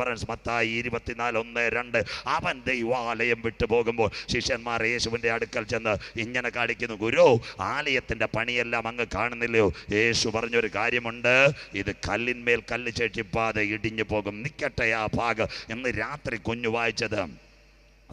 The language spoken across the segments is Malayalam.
ഡെലിവറൻസ് മത്തായി ഇരുപത്തിനാല് ഒന്ന് രണ്ട്. അവൻ ദൈവാലയം വിട്ടു പോകുമ്പോൾ ശിഷ്യന്മാർ യേശുവിന്റെ അടുക്കൽ ചെന്ന് ഇങ്ങനെ കാണിക്കുന്നു ഗുരു ആലയത്തിന്റെ പണിയെല്ലാം അങ്ങ് കാണുന്നില്ലയോ? യേശു പറഞ്ഞൊരു കാര്യമുണ്ട്. ഇത് കല്ലിന്മേൽ കല്ല് ചേച്ചിപ്പാതെ ഇടിഞ്ഞു പോകും. നിൽക്കട്ടെ ആ ഭാഗം എന്ന് രാത്രി കുഞ്ഞു വായിച്ചത്.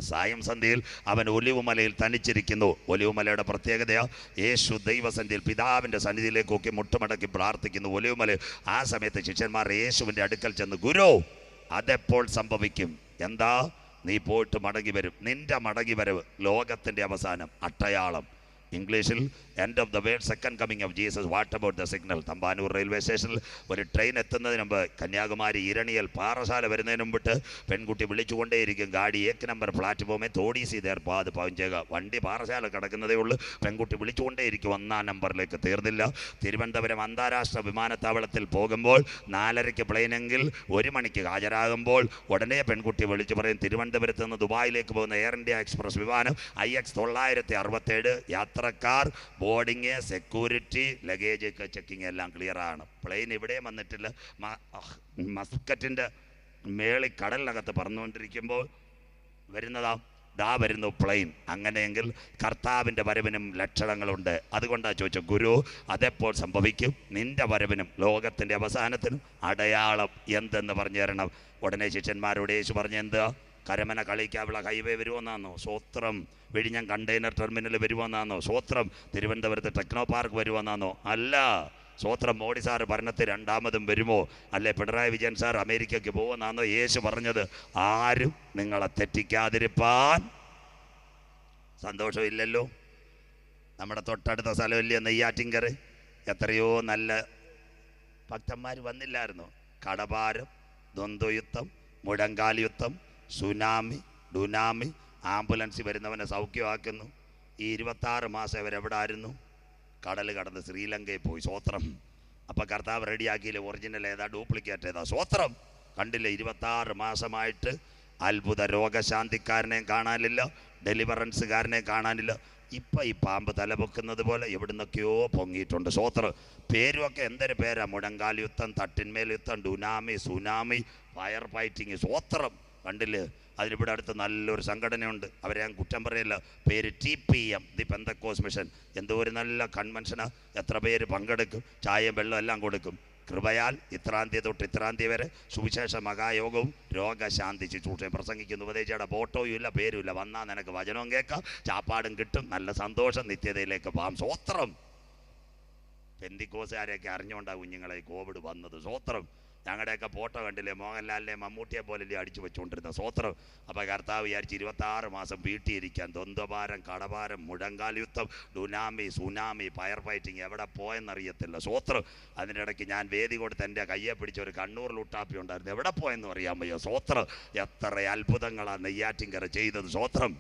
സായം സന്ധ്യയിൽ അവൻ ഒലിവുമലയിൽ തനിച്ചിരിക്കുന്നു. ഒലിവുമലയുടെ പ്രത്യേകത യേശു ദൈവസന്ധിയിൽ പിതാവിന്റെ സന്നിധിയിലേക്കൊക്കെ മുട്ടുമടക്കി പ്രാർത്ഥിക്കുന്നു. ഒലിവുമല ആ സമയത്ത് ശിഷ്യന്മാർ യേശുവിന്റെ അടുക്കൽ ചെന്ന് ഗുരു അതെപ്പോൾ സംഭവിക്കും? എന്താ? നീ പോയിട്ട് മടങ്ങി വരും. നിന്റെ മടങ്ങി വരവ് ലോകത്തിന്റെ അവസാനം അട്ടയാളം. ഇംഗ്ലീഷിൽ end of the world second coming of Jesus what about the signal Thampanoor railway സ്റ്റേഷനിൽ ഒരു ട്രെയിൻ എത്തുന്നതിന് മുമ്പ് കന്യാകുമാരി ഇരണിയൽ പാറശാല വരുന്നതിന് മുമ്പിട്ട് പെൺകുട്ടി വിളിച്ചുകൊണ്ടേയിരിക്കും. ഗാഡി ഏക്ക് നമ്പർ പ്ലാറ്റ്ഫോമേ തോടീസി പാത് പവഞ്ചേക വണ്ടി പാറശാല കിടക്കുന്നതേ ഉള്ളൂ. പെൺകുട്ടി വിളിച്ചുകൊണ്ടേയിരിക്കും. ഒന്നാം നമ്പറിലേക്ക് തീർന്നില്ല. തിരുവനന്തപുരം അന്താരാഷ്ട്ര വിമാനത്താവളത്തിൽ പോകുമ്പോൾ നാലരയ്ക്ക് പ്ലെയിനെങ്കിൽ ഒരു മണിക്ക് ഹാജരാകുമ്പോൾ ഉടനെ പെൺകുട്ടി വിളിച്ചു പറയും തിരുവനന്തപുരത്ത് നിന്ന് ദുബായിലേക്ക് പോകുന്ന എയർ ഇന്ത്യ എക്സ്പ്രസ് വിമാനം ഐ എക്സ് തൊള്ളായിരത്തി അറുപത്തേഴ് യാത്രക്കാർ ബോർഡിങ് സെക്യൂരിറ്റി ലഗേജ് ചെക്കിങ് എല്ലാം ക്ലിയറാണ് പ്ലെയിൻ ഇവിടെയും വന്നിട്ടില്ല. മസ്കറ്റിന്റെ മേളി കടലിനകത്ത് പറന്നുകൊണ്ടിരിക്കുമ്പോൾ വരുന്നതാ ദാ വരുന്നു പ്ലെയിൻ അങ്ങനെയെങ്കിൽ കർത്താവിന്റെ വരവിനും ലക്ഷണങ്ങളുണ്ട്. അതുകൊണ്ടാണ് ചോദിച്ചത് ഗുരു അതെപ്പോൾ സംഭവിക്കും? നിന്റെ വരവിനും ലോകത്തിന്റെ അവസാനത്തിനും അടയാളം എന്തെന്ന് പറഞ്ഞു തരണം. ഉടനെ ശിഷ്യന്മാരോട് യേശു പറഞ്ഞ എന്താ? കരമന കളിക്കാവിള ഹൈവേ വരുമെന്നാന്നോ സ്വത്രം വിഴിഞ്ഞം കണ്ടെയ്നർ ടെർമിനൽ വരുമെന്നാന്നോ സ്വത്രം തിരുവനന്തപുരത്ത് ടെക്നോ പാർക്ക് വരുമെന്നാന്നോ അല്ല. സ്വത്രം മോഡി സാർ ഭരണത്തിൽ രണ്ടാമതും വരുമോ? അല്ലെ പിണറായി വിജയൻ സാർ അമേരിക്കയ്ക്ക് പോകുമെന്നാന്നോ യേശു പറഞ്ഞത്? ആരും നിങ്ങളെ തെറ്റിക്കാതിരിപ്പാൻ സന്തോഷമില്ലല്ലോ. നമ്മുടെ തൊട്ടടുത്ത സ്ഥലമില്ലേ നെയ്യാറ്റിങ്കർ? എത്രയോ നല്ല ഭക്തന്മാർ വന്നില്ലായിരുന്നു? കടഭാരം ദ്വന്ദ്വയുദ്ധം മുഴങ്കാൽ യുദ്ധം സുനാമി ഡുനാമി ആംബുലൻസ് വരുന്നവനെ സൗഖ്യമാക്കുന്നു. ഈ ഇരുപത്താറ് മാസം ഇവരെവിടെ ആയിരുന്നു കടൽ കടന്ന് ശ്രീലങ്കയിൽ പോയി. സ്വോത്രം. അപ്പം കർത്താവ് റെഡിയാക്കിയില്ല? ഒറിജിനൽ ഏതാ? ഡ്യൂപ്ലിക്കേറ്റ് ഏതാ? സ്വോത്രം. കണ്ടില്ല? ഇരുപത്താറ് മാസമായിട്ട് അത്ഭുത രോഗശാന്തിക്കാരനെയും കാണാനില്ല. ഡെലിവറൻസുകാരനെ കാണാനില്ല. ഇപ്പം ഈ പാമ്പ് തലപൊക്കുന്നത് പോലെ എവിടുന്നൊക്കെയോ പൊങ്ങിയിട്ടുണ്ട്. സ്വോത്രം. പേരുമൊക്കെ എന്തൊരു പേരാ? മുടങ്കാൽ യുദ്ധം തട്ടിന്മേൽ യുദ്ധം ഡുനാമി സുനാമി ഫയർ ഫൈറ്റിങ്. സ്വോത്രം. കണ്ടില്ലേ. അതിലിവിടെ അടുത്ത് നല്ലൊരു സംഘടനയുണ്ട്. അവരെ ഞാൻ കുറ്റം പറയില്ല. പേര് T P M the Pentecost mission. എന്തോ ഒരു നല്ല കൺവെൻഷന്. എത്ര പേര് പങ്കെടുക്കും? ചായയും വെള്ളം എല്ലാം കൊടുക്കും. കൃപയാൽ ഇത്രാം തീയതി തൊട്ട് ഇത്രാം തീയതി വരെ സുവിശേഷ മഹായോഗവും രോഗശാന്തി ശുശ്രൂഷയും പ്രസംഗിക്കുന്നു. ഉപദേശിയുടെ ഫോട്ടോയും ഇല്ല പേരും ഇല്ല. വന്നാൽ നിനക്ക് വചനവും കേൾക്കാം. ചാപ്പാടും കിട്ടും. നല്ല സന്തോഷം നിത്യതയിലേക്ക് പോകാം സ്വോത്രം പെന്തിക്കോസുകാരെയൊക്കെ അറിഞ്ഞുകൊണ്ടാണ് കുഞ്ഞുങ്ങളെ കോവിഡ് വന്നത്. സ്വോത്രം ഞങ്ങളുടെയൊക്കെ ഫോട്ടോ കണ്ടില്ലേ? മോഹൻലാലിനെ മമ്മൂട്ടിയെ പോലല്ലേ അടിച്ചു വെച്ചുകൊണ്ടിരുന്ന സ്വോത്രം. അപ്പോൾ കർത്താവ് വിചാരിച്ച് ഇരുപത്താറ് മാസം വീട്ടിയിരിക്കാൻ. ദ്വന്ദ്വഭാരം കടഭാരം മുഴങ്കാൽ യുദ്ധം ഡുനാമി സുനാമി ഫയർ ഫൈറ്റിംഗ് എവിടെ പോയെന്നറിയത്തില്ല. സ്വോത്രം. അതിനിടയ്ക്ക് ഞാൻ വേദി കൊടുത്ത് എന്റെ കയ്യെ പിടിച്ച ഒരു കണ്ണൂർ ലുട്ടാപ്പി ഉണ്ടായിരുന്നു. എവിടെ പോയെന്ന് അറിയാൻ വയ്യ. സ്വോത്രം. എത്ര അത്ഭുതങ്ങളാണ് നെയ്യാറ്റിങ്കര ചെയ്തത്. സ്വോത്രം.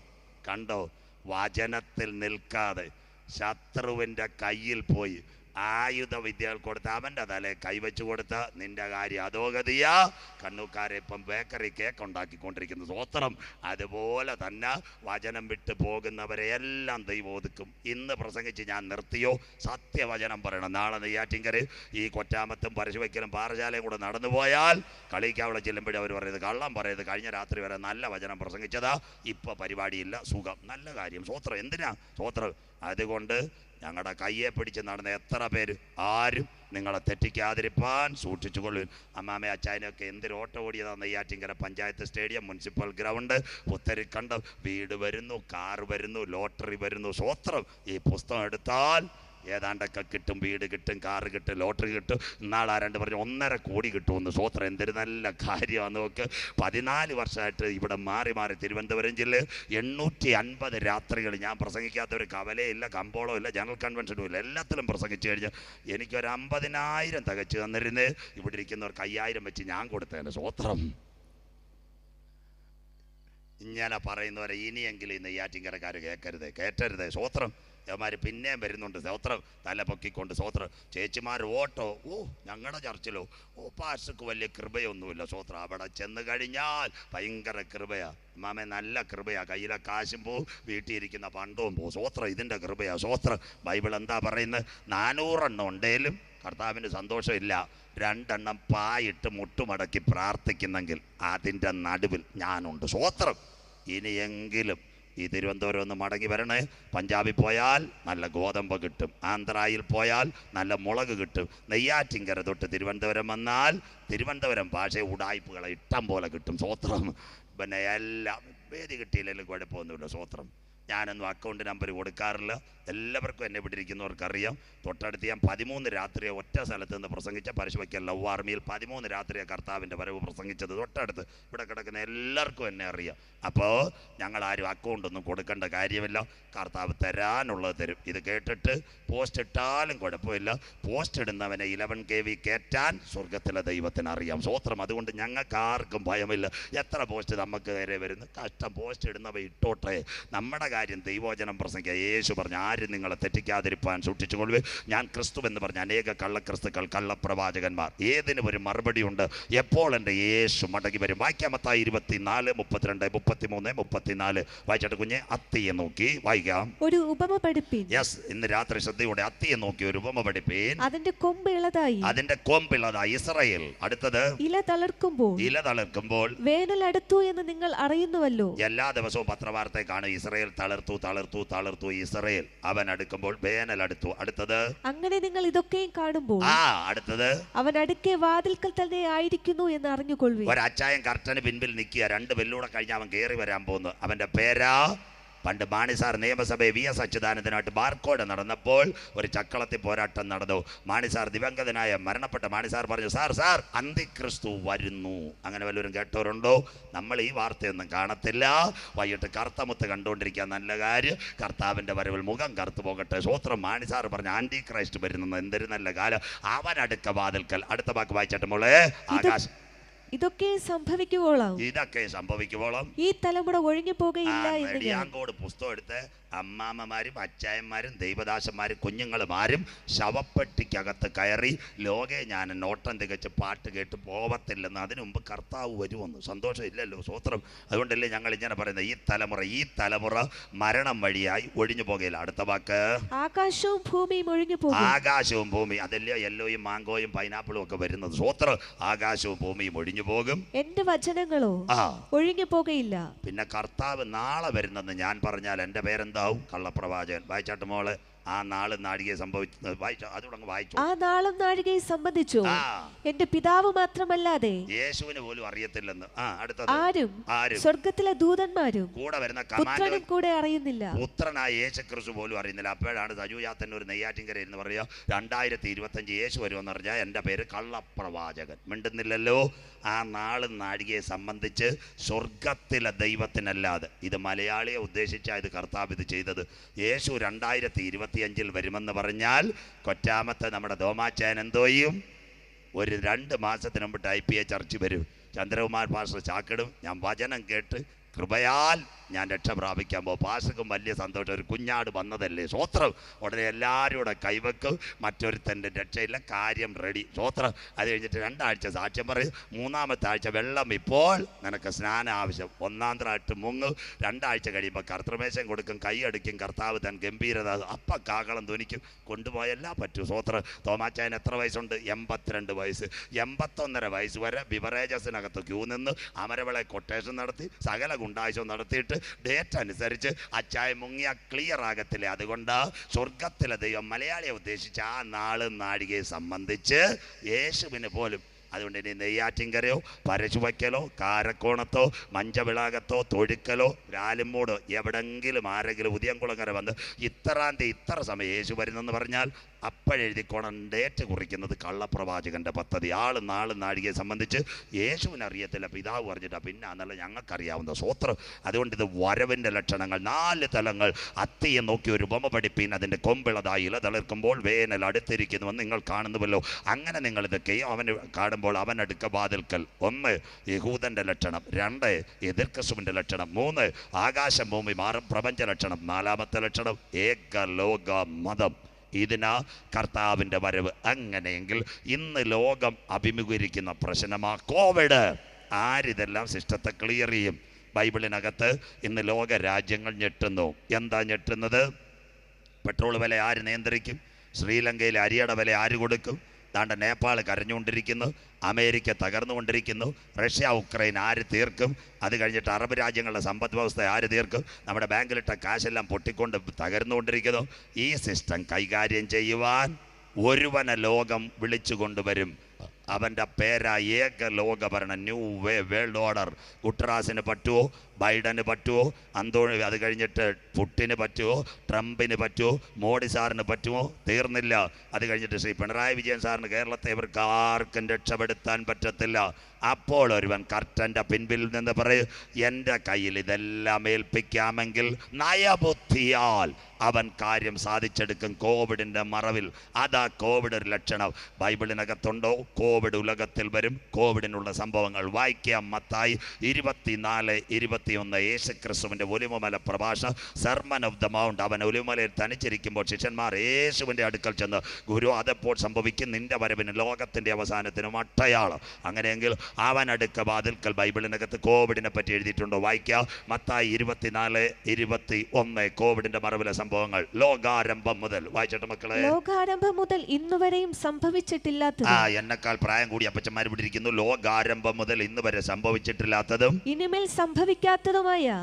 കണ്ടോ? വചനത്തിൽ നിൽക്കാതെ ശത്രുവിന്റെ കയ്യിൽ പോയി ആയുധ വിദ്യകൾ കൊടുത്ത് അവന്റെ തലേ കൈവച്ചു കൊടുത്ത്? നിന്റെ കാര്യം അധോഗതിയ കണ്ണൂക്കാരെ ഇപ്പം ബേക്കറി കേക്ക് ഉണ്ടാക്കിക്കൊണ്ടിരിക്കുന്ന സ്വോത്രം. അതുപോലെ തന്നെ വചനം വിട്ട് പോകുന്നവരെ എല്ലാം ദൈവം ഒതുക്കും. ഇന്ന് പ്രസംഗിച്ച് ഞാൻ നിർത്തിയോ? സത്യവചനം പറയണം. നാളെ നെയ്യാറ്റിങ്കര് ഈ കൊറ്റാമത്തും പരശുവയ്ക്കലും പാറശാലയും കൂടെ നടന്നു പോയാൽ കളിക്കാവിടെ ചെല്ലുമ്പോഴും അവർ പറയുന്നത് കള്ളം പറയത് കഴിഞ്ഞ രാത്രി വരെ നല്ല വചനം പ്രസംഗിച്ചതാ. ഇപ്പൊ പരിപാടിയില്ല. സുഖം. നല്ല കാര്യം. സ്വോത്രം. എന്തിനാ? സ്വോത്രം. അതുകൊണ്ട് ഞങ്ങളുടെ കയ്യെ പിടിച്ച് നടന്ന എത്ര പേര് ആരും നിങ്ങളെ തെറ്റിക്കാതിരിപ്പാൻ സൂക്ഷിച്ചുകൊള്ളുവിൻ അമ്മാമ അച്ചായനൊക്കെ എന്തൊരു ഓട്ടം ഓടിയതാണ് Neyyattinkara panchayat stadium municipal ground Putharikandam വീട് വരുന്നു കാർ വരുന്നു ലോട്ടറി വരുന്നു സ്വോത്രം. ഈ പുസ്തകം എടുത്താൽ ഏതാണ്ടൊക്കെ കിട്ടും വീട് കിട്ടും കാറ് കിട്ടും ലോട്ടറി കിട്ടും. ഇന്നാൾ ആരാണ്ട് പറഞ്ഞു ഒന്നര കോടി കിട്ടുമെന്ന്. സ്വോത്രം എന്തൊരു നല്ല കാര്യമാണ് നോക്ക്. പതിനാല് വർഷമായിട്ട് ഇവിടെ മാറി മാറി തിരുവനന്തപുരം ജില്ലയിൽ എണ്ണൂറ്റി അൻപത് രാത്രികൾ. ഞാൻ പ്രസംഗിക്കാത്ത ഒരു കവലയില്ല കമ്പോളവും ഇല്ല ജനറൽ കൺവെൻഷനും ഇല്ല. എല്ലാത്തിലും പ്രസംഗിച്ചു കഴിഞ്ഞാൽ എനിക്കൊരു അമ്പതിനായിരം തികച്ചു തന്നിരുന്നു ഇവിടെ ഇരിക്കുന്നവർക്ക് അയ്യായിരം വെച്ച് ഞാൻ കൊടുത്തേനെ. സ്വോത്രം ഇങ്ങനെ പറയുന്നവരെ ഇനിയെങ്കിലും ഈ നെയ്യാറ്റിങ്കരക്കാർ കേൾക്കരുത് കേറ്റരുത്. സ്വോത്രം യവന്മാർ പിന്നെയും വരുന്നുണ്ട്. സ്തോത്രം തല പൊക്കിക്കൊണ്ട് സ്തോത്രം. ചേച്ചിമാർ ഓട്ടോ ഓ ഞങ്ങളുടെ ചർച്ചിലോ? ഓ പാസ്റ്റർക്ക് വലിയ കൃപയൊന്നുമില്ല സ്തോത്രം. അവിടെ ചെന്ന് കഴിഞ്ഞാൽ ഭയങ്കര കൃപയാ. മാമ നല്ല കൃപയാ. കയ്യിലെ കാശും പോവും വീട്ടിൽ ഇരിക്കുന്ന പണ്ടവും പോവും. സ്തോത്രം ഇതിന്റെ കൃപയാ. സ്തോത്രം. ബൈബിൾ എന്താ പറയുന്നത് നാനൂറെണ്ണം ഉണ്ടേലും കർത്താവിന് സന്തോഷമില്ല. രണ്ടെണ്ണം പായിട്ട് മുട്ടുമടക്കി പ്രാർത്ഥിക്കുന്നെങ്കിൽ അതിന്റെ നടുവിൽ ഞാനുണ്ട്. സ്തോത്രം. ഇനിയെങ്കിലും ഈ തിരുവനന്തപുരം ഒന്ന് മടങ്ങി വരണേ. പഞ്ചാബിൽ പോയാൽ നല്ല ഗോതമ്പ് കിട്ടും. ആന്ധ്രയിൽ പോയാൽ നല്ല മുളക് കിട്ടും. നെയ്യാറ്റിങ്കര തൊട്ട് തിരുവനന്തപുരം വന്നാൽ തിരുവനന്തപുരം ഭാഷ ഉടായ്പകളെ ഇഷ്ടം പോലെ കിട്ടും. സ്വോത്രം പിന്നെ എല്ലാം. വേദി കിട്ടിയില്ലെങ്കിലും കുഴപ്പമൊന്നുമില്ല. സ്വോത്രം ഞാനൊന്നും അക്കൗണ്ട് നമ്പർ കൊടുക്കാറില്ല. എല്ലാവർക്കും എന്നെ വിട്ടിരിക്കുന്നവർക്കറിയാം. തൊട്ടടുത്ത് ഞാൻ പതിമൂന്ന് രാത്രിയെ ഒറ്റ സ്ഥലത്ത് നിന്ന് പ്രസംഗിച്ച പരശുവയ്ക്കൽ ലവ് ആർമിയിൽ പതിമൂന്ന് രാത്രിയെ കർത്താവിന്റെ വരവ് പ്രസംഗിച്ചത്. തൊട്ടടുത്ത് ഇവിടെ കിടക്കുന്ന എല്ലാവർക്കും എന്നെ അറിയാം. അപ്പോൾ ഞങ്ങൾ ആരും അക്കൗണ്ട് ഒന്നും കൊടുക്കേണ്ട കാര്യമില്ല. കർത്താവ് തരാനുള്ളത് തരും. ഇത് കേട്ടിട്ട് പോസ്റ്റ് ഇട്ടാലും കുഴപ്പമില്ല. പോസ്റ്റ് ഇടുന്നവനെ ഇലവൻ കെ വി കയറ്റാൻ സ്വർഗത്തിലെ ദൈവത്തിന് അറിയാം. സ്വോത്രം. അതുകൊണ്ട് ഞങ്ങൾക്ക് ആർക്കും ഭയമില്ല. എത്ര പോസ്റ്റ് നമുക്ക് നേരെ വരുന്നു? കഷ്ടം. പോസ്റ്റ് ഇടുന്നവ ഇട്ടോട്ടെ. നമ്മുടെ കാര്യം ദൈവോചനം പ്രസംഗിക്കുക. യേശു പറഞ്ഞു ആരും നിങ്ങളെ തെറ്റിക്കാതിരിപ്പാൻ സൂക്ഷിച്ചുകൊള്ളുവേ ഞാൻ ക്രിസ്തു എന്ന് പറഞ്ഞ അനേക കള്ളക്രിസ്തുക്കൾ കള്ളപ്രവാചകന്മാർ. ഏതിനും ഒരു മറുപടിയുണ്ട് എപ്പോൾ എന്റെ യേശു മടങ്ങി വരും? വായിക്കാമത്തായി ഇരുപത്തിനാല് മുപ്പത്തിരണ്ട് മുപ്പത്തിമൂന്ന് മുപ്പത്തിനാല്. വായിച്ചിട്ട് കുഞ്ഞെ അത്തിയെ നോക്കി വായിക്കാം. ഒരു ഉപമ പഠിപ്പിൻ. യെസ് ഇന്ന് രാത്രി ശ്രദ്ധയോടെ അത്തിയെ നോക്കി ഒരു ഉപമ പഠിപ്പീൻ. അതിന്റെ കൊമ്പ് ഇളതായി. അതിന്റെ കൊമ്പിളതായി ഇസ്രയേൽ അടുത്തത്? ഇല തളർക്കുമ്പോൾ. ഇല തളർക്കുമ്പോൾ. വേനൽ അടുത്തു എന്ന് നിങ്ങൾ അറിയുന്നുവല്ലോ. എല്ലാ ദിവസവും പത്രവാർത്തയെ കാണും. ഇസ്രയേൽ തളർത്തു തളർത്തു തളർത്തു ഇസ്രയേൽ അവൻ അടുക്കുമ്പോൾ വേനൽ അടുത്തു. അടുത്തത്? അങ്ങനെ നിങ്ങൾ ഇതൊക്കെയും കാണുമ്പോൾ ആ അടുത്തത്? അവൻ അടുക്കെ വാതിൽക്കൽ തന്നെ ആയിരിക്കുന്നു എന്ന് അറിഞ്ഞുകൊള്ളു ഒരു അച്ചായൻ കർട്ടന് പിൻപിൽ നിൽക്കുക. രണ്ട് ബെല്ലൂടെ കഴിഞ്ഞ് അവൻ കയറി വരാൻ പോകുന്നു. അവന്റെ പേരാ? പണ്ട് മാണിസാർ നിയമസഭയെ വി എസ് അച്യുതാനന്ദനായിട്ട് ബാർക്കോട് നടന്നപ്പോൾ ഒരു ചക്കളത്തി പോരാട്ടം നടന്നു. മാണിസാർ ദിവംഗതനായ മരണപ്പെട്ട മാണിസാർ പറഞ്ഞു സാർ സാർ അന്തിക്രിസ്തു വരുന്നു. അങ്ങനെ വല്ലവരും കേട്ടവരുണ്ടോ? നമ്മൾ ഈ വാർത്തയൊന്നും കാണത്തില്ല. വൈകിട്ട് കറുത്തമുത്ത് കണ്ടുകൊണ്ടിരിക്കാൻ നല്ല കാര്യം. കർത്താവിന്റെ വരവിൽ മുഖം കറുത്തു പോകട്ടെ. സ്വോത്രം മാണിസാർ പറഞ്ഞു ആന്റി ക്രൈസ്റ്റ് വരുന്നത് എന്തൊരു നല്ല കാലം. അവനടുക്ക വാതിൽക്കൽ. അടുത്ത വാക്ക് വായിച്ചിട്ട് മോളെ. ആകാശം ഇതൊക്കെ സംഭവിക്കുവോളാം? ഇതൊക്കെ സംഭവിക്കുവോളാം? ഈ തലമുറ ഒഴിഞ്ഞു പോകുകയില്ല എന്ന് ഞാൻ പുസ്തകം എടുത്ത് അമ്മാമ്മമാരും അച്ചായന്മാരും ദൈവദാസന്മാരും കുഞ്ഞുങ്ങളുമാരും ശവപ്പെട്ടിക്കകത്ത് കയറി ലോകെ ഞാൻ നോട്ടം തികച്ച് പാട്ട് കേട്ട് പോവത്തില്ലെന്ന് അതിനു മുമ്പ് കർത്താവ് വരുമെന്ന് സന്തോഷമില്ലല്ലോ സൂത്രം അതുകൊണ്ടല്ലേ ഞങ്ങൾ ഇങ്ങനെ പറയുന്നത്? ഈ തലമുറ ഈ തലമുറ മരണം വഴിയായി ഒഴിഞ്ഞു പോകയില്ല അടുത്ത വാക്ക്. ആകാശവും ഭൂമിയും ഒഴിഞ്ഞു പോകും. ആകാശവും ഭൂമി അതല്ലേ യെല്ലോയും മാങ്കോയും പൈനാപ്പിളും ഒക്കെ വരുന്നത്? സൂത്രം ആകാശവും ഭൂമിയും ഒഴിഞ്ഞു പോകും. എന്റെ വചനങ്ങളോ ആ. ഒഴിഞ്ഞു പോകയില്ല പിന്നെ കർത്താവ് നാളെ വരുന്നെന്ന് ഞാൻ പറഞ്ഞാൽ എന്റെ പേരെന്താവും കള്ളപ്രവാചകൻ. വായിച്ചാട്ട് മോൾ. ആ നാളും നാഴികയെ സംഭവിച്ചു. വായിച്ചോ അതുകൂടെ വായിച്ചു. ആ നാളും നാഴികയെ സംബന്ധിച്ചു. എന്റെ പിതാവ് മാത്രമല്ലാതെ യേശുവിന് പോലും അറിയത്തില്ലെന്ന്. ആ അടുത്തത്. ആരും ആരും. സ്വർഗത്തിലെ ദൂതന്മാരും കൂടെ വരുന്ന പുത്രനും കൂടെ അറിയുന്നില്ല. പുത്രനായ യേശു ക്രിസ്തു പോലും അറിയുന്നില്ല. അപ്പോഴാണ് സജുയാത്തൻ ഒരു നെയ്യാറ്റിൻകര എന്ന് പറയുക രണ്ടായിരത്തി ഇരുപത്തഞ്ച് യേശു വരുമെന്ന് പറഞ്ഞാൽ എന്റെ പേര് കള്ളപ്രവാചകൻ. മിണ്ടുന്നില്ലല്ലോ. ആ നാളും നാഴികയെ സംബന്ധിച്ച് സ്വർഗത്തിലെ ദൈവത്തിനല്ലാതെ ഇത് മലയാളിയെ ഉദ്ദേശിച്ചാണ് ഇത് കർത്താവ് ഇത് ചെയ്തത്. യേശു രണ്ടായിരത്തി ഇരുപത്തിയഞ്ചിൽ വരുമെന്ന് പറഞ്ഞാൽ കൊറ്റാമത്തെ നമ്മുടെ ദോമാച്ചാൻ എന്തോയും ഒരു രണ്ട് മാസത്തിന് മുമ്പ് ടൈപ്പ് ചർച്ച് വരും. ചന്ദ്രകുമാർ പാസ്റ്റർ ചാക്കിടും. ഞാൻ വചനം കേട്ട് കൃപയാൽ ഞാൻ രക്ഷ പ്രാപിക്കാൻ പോകും. പാശക്കും വലിയ സന്തോഷം. ഒരു കുഞ്ഞാട് വന്നതല്ലേ? സ്വോത്രം ഉടനെ എല്ലാവരും കൂടെ കൈവെക്കും. മറ്റൊരുത്തന്റെ രക്ഷയില്ല. കാര്യം റെഡി സ്വോത്രം അത് കഴിഞ്ഞിട്ട് രണ്ടാഴ്ച സാക്ഷ്യം പറയും. മൂന്നാമത്തെ ആഴ്ച വെള്ളം ഇപ്പോൾ നിനക്ക് സ്നാനം ആവശ്യം. ഒന്നാം തരായിട്ട് മുങ്ങ്. രണ്ടാഴ്ച കഴിയുമ്പോൾ കർത്തൃമേശം കൊടുക്കും. കൈയടിക്കും കർത്താവ് തൻ ഗംഭീരത. അപ്പം കാകളം ധ്വനിക്കും. കൊണ്ടുപോയല്ല പറ്റൂ. സ്വോത്രം തോമാച്ചായൻ എത്ര വയസ്സുണ്ട്? എൺപത്തിരണ്ട് വയസ്സ്. എൺപത്തൊന്നര വയസ്സ് വരെ ബിവറേജസിനകത്ത് ക്യൂ നിന്ന് അമരവിളെ കൊട്ടേഷൻ നടത്തി സകല ഗുണ്ടാശം നടത്തിയിട്ട് ഡേറ്റ് അനുസരിച്ച് അച്ചായ മുങ്ങിയ ക്ലിയർ ആകത്തില്ല? അതുകൊണ്ട് സ്വർഗത്തിലെ ദൈവം മലയാളിയെ ഉദ്ദേശിച്ച് ആ നാളും നാഴികയെ സംബന്ധിച്ച് യേശുവിന് പോലും അതുകൊണ്ട് ഇനി നെയ്യാറ്റിൻകരയോ പരശുവയ്ക്കലോ കാരക്കോണത്തോ മഞ്ചവിളാകത്തോ തൊഴുക്കലോ രാലുമൂട് എവിടെങ്കിലും ആരെങ്കിലും ഉദയംകുളങ്ങര വന്ന് ഇത്രാന്തി ഇത്ര സമയം യേശു വരുന്നെന്ന് പറഞ്ഞാൽ അപ്പോഴെഴുതിക്കോണം ഡേറ്റ് കുറിക്കുന്നത് കള്ളപ്രവാചകന്റെ പദ്ധതി. ആൾ നാൾ നാഴികയെ സംബന്ധിച്ച് യേശുവിന് അറിയത്തില്ല. പിതാവ് പറഞ്ഞിട്ടാ പിന്നെ എന്നല്ല ഞങ്ങൾക്കറിയാവുന്ന സ്വത്രം. അതുകൊണ്ട് ഇത് വരവിന്റെ ലക്ഷണങ്ങൾ. നാല് തലങ്ങൾ അത്തിയെ നോക്കി ഒരു ബൊമ്മ പഠിപ്പീൻ. അതിന്റെ കൊമ്പിളതായി ഇല തളിർക്കുമ്പോൾ വേനൽ അടുത്തിരിക്കുന്നുവെന്ന് നിങ്ങൾ കാണുന്നുവല്ലോ. അങ്ങനെ നിങ്ങൾ ഇതൊക്കെയും അവന് കാണുമ്പോൾ അവൻ അടുക്ക വാതിൽക്കൽ. ഒന്ന് യഹൂദന്റെ ലക്ഷണം. രണ്ട് എതിർക്രിസ്തുവിന്റെ ലക്ഷണം. മൂന്ന് ആകാശം ഭൂമി മാറും. പ്രപഞ്ച ലക്ഷണം. നാലാമത്തെ ലക്ഷണം ഏകലോക മതം ഇതിനാ കർത്താവിന്റെ വരവ്. അങ്ങനെയെങ്കിൽ ഇന്ന് ലോകം അഭിമുഖീകരിക്കുന്ന പ്രശ്നമാ കോവിഡ്. ആരിതെല്ലാം സിസ്റ്റത്തെ ക്ലിയർ ചെയ്യും? ബൈബിളിനകത്ത് ഇന്ന് ലോക രാജ്യങ്ങൾ ഞെട്ടുന്നു. എന്താ ഞെട്ടുന്നത്? പെട്രോൾ വില ആര് നിയന്ത്രിക്കും? ശ്രീലങ്കയിൽ അരിയുടെ വില ആര് കൊടുക്കും? താണ്ട നേപ്പാൾ കരഞ്ഞുകൊണ്ടിരിക്കുന്നു അമേരിക്ക തകർന്നുകൊണ്ടിരിക്കുന്നു റഷ്യ ഉക്രൈൻ ആര് തീർക്കും? അത് കഴിഞ്ഞിട്ട് അറബ് രാജ്യങ്ങളുടെ സമ്പദ് വ്യവസ്ഥ ആര് തീർക്കും? നമ്മുടെ ബാങ്കിലിട്ട കാശെല്ലാം പൊട്ടിക്കൊണ്ട് തകർന്നുകൊണ്ടിരിക്കുന്നു. ഈ സിസ്റ്റം കൈകാര്യം ചെയ്യുവാൻ ഒരുവന ലോകം വിളിച്ചു കൊണ്ടുവരും അവന്റെ പേരാ ഏക ലോകഭരണം ന്യൂ വേ വേൾഡ് ഓർഡർ. ഗുട്ടറാസിന് പറ്റുമോ ബൈഡന് പറ്റുമോ അന്തോ അത് കഴിഞ്ഞിട്ട് പുട്ടിന് പറ്റുമോ ട്രംപിന് പറ്റുമോ മോഡി സാറിന് പറ്റുമോ? തീർന്നില്ല. അത് കഴിഞ്ഞിട്ട് ശ്രീ പിണറായി വിജയൻ സാറിന് കേരളത്തെ ഇവർക്ക് ആർക്കും രക്ഷപ്പെടുത്താൻ പറ്റത്തില്ല. അപ്പോൾ ഒരുവൻ കർട്ടന്റെ പിൻപിൽ നിന്ന് പറയും എന്റെ കയ്യിൽ ഇതെല്ലാം ഏൽപ്പിക്കാമെങ്കിൽ നയബുദ്ധിയാൽ അവൻ കാര്യം സാധിച്ചെടുക്കും കോവിഡിന്റെ മറവിൽ. അതാ കോവിഡ് ഒരു ലക്ഷണം. ബൈബിളിനകത്തുണ്ടോ? കോവിഡ് ഉലകത്തിൽ വരും. കോവിഡിനുള്ള സംഭവങ്ങൾ വായിക്കാം. മത്തായി ഇരുപത്തിനാല് ഇരുപത്തിയൊന്ന് യേശു ക്രിസ്തുവിന്റെ ഒലിമല പ്രഭാഷണം സർമൻ ഓഫ് ദ മൗണ്ട് അവൻ ഒലിമലയിൽ തനിച്ചിരിക്കുമ്പോൾ ശിഷ്യന്മാർ യേശുവിന്റെ അടുക്കൽ ചെന്ന് ഗുരു അതെപ്പോൾ സംഭവിക്കും? നിന്റെ വരവിന് ലോകത്തിന്റെ അവസാനത്തിനും അട്ടയാളം. അങ്ങനെയെങ്കിൽ അവൻ അടുക്ക വാതിൽക്കൽ ബൈബിളിനകത്ത് കോവിഡിനെ പറ്റി എഴുതിയിട്ടുണ്ടോ? വായിക്കുക മത്തായി ഇരുപത്തിനാല് ഇരുപത്തി ഒന്ന് കോവിഡിന്റെ മറവിലെ സംഭവങ്ങൾ. ലോകാരംഭം മുതൽ. വായിച്ചിട്ട് മക്കളെ? ലോകാരംഭം മുതൽ ഇന്നുവരെയും സംഭവിച്ചിട്ടില്ലാത്ത ആ എന്നെക്കാൾ പ്രായം കൂടി അപ്പച്ചന്മാർ ഇവിടെ ഇരിക്കുന്നു. ലോകാരംഭം മുതൽ ഇന്നുവരെ സംഭവിച്ചിട്ടില്ലാത്തതും ഇനിമേൽ സംഭവിക്കാത്തതുമായ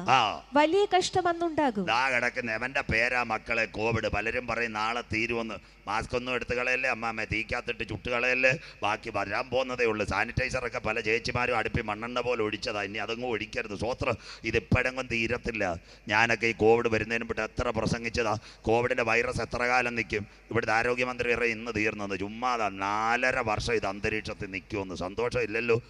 ആ. വലിയ കഷ്ടം അന്നുണ്ടാകും. ദാ കിടക്കുന്ന എവന്റെ പേരാ മക്കളെ കോവിഡ്. പലരും പറയും നാളെ തീരുമെന്ന് മാസ്ക് ഒന്നും എടുത്തു കളയല്ലേ അമ്മാമ്മ തീക്കാത്തിട്ട് ചുട്ട് കളയല്ലേ? ബാക്കി വരാൻ പോകുന്നതേ ഉള്ളൂ. സാനിറ്റൈസറൊക്കെ പല ചേച്ചിമാരും അടുപ്പി മണ്ണെണ്ണ പോലെ ഒഴിച്ചതാ. ഇനി അതങ്ങ് ഒഴിക്കരുത്. സ്വത്രം ഇത് ഇപ്പോഴെങ്ങും തീരത്തില്ല. ഞാനൊക്കെ ഈ കോവിഡ് വരുന്നതിന് മുമ്പ് എത്ര പ്രസംഗിച്ചതാ. കോവിഡിന്റെ വൈറസ് എത്ര കാലം നിൽക്കും ഇവിടുത്തെ ആരോഗ്യമന്ത്രി വരെ ഇന്ന് തീർന്നത് ചുമ്മാതാ നാലര വർഷം ഇത് അന്തരീക്ഷത്തിൽ നിൽക്കുമെന്ന് സന്തോഷം ഇല്ലല്ലോ